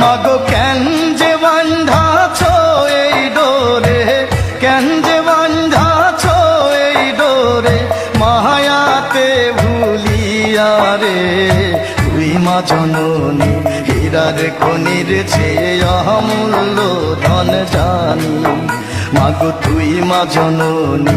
মাগো, কেন যে বান্ধাছ এই ডোরে? কেন যে বান্ধাছ এই ডোরে? মায়াতে ভুলিয়া রে, তুই মা জননী, হীরার খনির চেয়ে অমূল্য ধন জানি। মাগো, তুই মা জননী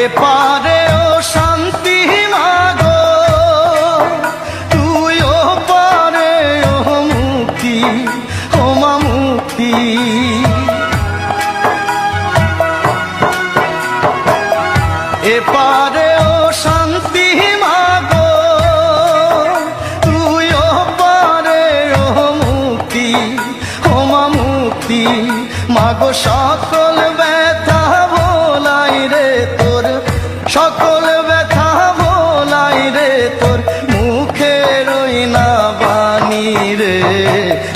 এপারে ও শান্তি মাগো। তুই ও পারে ও মুক্তি, ও মা মুক্তি। এপারে ও শান্তি মাগো। তুই ও পারে ও মুক্তি, ও মা মুক্তি। মাগো সকল ব্যথা সকল ব্যথা বলাই রে তোর মুখে রই না বাণী রে।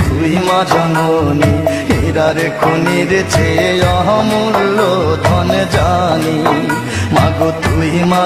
তুই মা জননী, হীরার খনির চেয়ে অমূল্য ধন জানি। মাগো তুই মা